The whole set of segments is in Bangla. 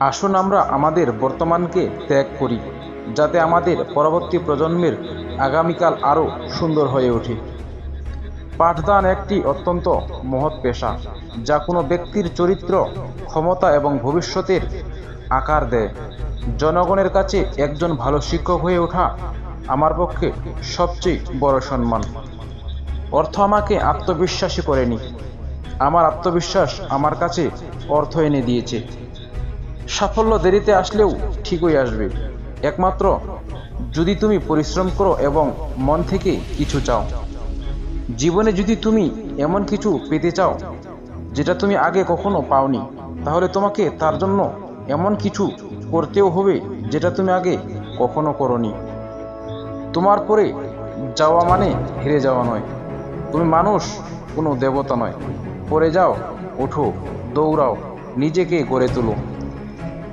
আসুন আমরা আমাদের বর্তমানকে ত্যাগ করি, যাতে আমাদের পরবর্তী প্রজন্মের আগামীকাল আরও সুন্দর হয়ে ওঠে। পাঠদান একটি অত্যন্ত মহৎ পেশা, যা কোনো ব্যক্তির চরিত্র, ক্ষমতা এবং ভবিষ্যতের আকার দেয়। জনগণের কাছে একজন ভালো শিক্ষক হয়ে ওঠা আমার পক্ষে সবচেয়ে বড় সম্মান। অর্থ আমাকে আত্মবিশ্বাসী করেনি আমার আত্মবিশ্বাস আমার কাছে অর্থ এনে দিয়েছে। সাফল্য দেরিতে আসলেও ঠিকই আসবে। একমাত্র যদি তুমি পরিশ্রম করো এবং মন থেকে কিছু চাও। জীবনে যদি তুমি এমন কিছু পেতে চাও, যেটা তুমি আগে কখনো পাওনি, তাহলে তোমাকে তার জন্য এমন কিছু করতেও হবে, যেটা তুমি আগে কখনো করনি। তোমার পরে যাওয়া মানে হেরে যাওয়া নয়। তুমি মানুষ, কোনো দেবতা নয়। পরে যাও, ওঠো, দৌড়াও, নিজেকে গড়ে তোলো।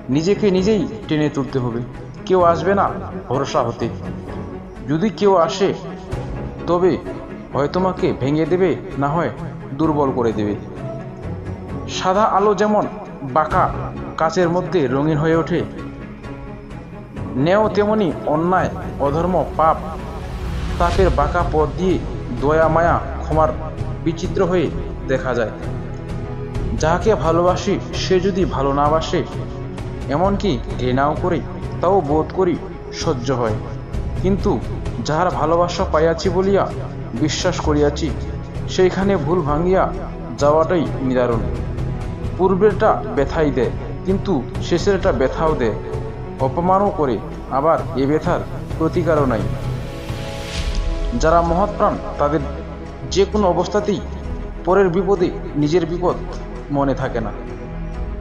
নিজেকে নিজেই টেনে তুলতে হবে। কেউ আসবে না ভরসা হতে। যদি কেউ আসে, তবে হয় তোমাকে ভেঙে দেবে, না হয় দুর্বল করে দেবে। সাদা আলো যেমন বাঁকা কাচের মধ্যে রঙিন হয়ে ওঠে নেও তেমনি অন্যায়, অধর্ম, পাপ, তাপের বাঁকা পথ দিয়ে দয়া, মায়া, ক্ষমার বিচিত্র হয়ে দেখা যায়। যাহাকে ভালোবাসি, সে যদি ভালো না বাসে এমনকি ঘৃণাও করি, তাও বোধ করি সহ্য হয়। কিন্তু যাহার ভালোবাসা পাইয়াছি বলিয়া বিশ্বাস করিয়াছি, সেইখানে ভুল ভাঙিয়া যাওয়াটাই নিদারুণ। পূর্বেরটা ব্যথাই দেয়, কিন্তু শেষেরটা ব্যথাও দেয়। অপমানও করে, আবার এ ব্যথার প্রতিকারও নাই। যারা মহৎ প্রাণ, তাদের যে কোনো অবস্থাতেই পরের বিপদে নিজের বিপদ মনে থাকে না।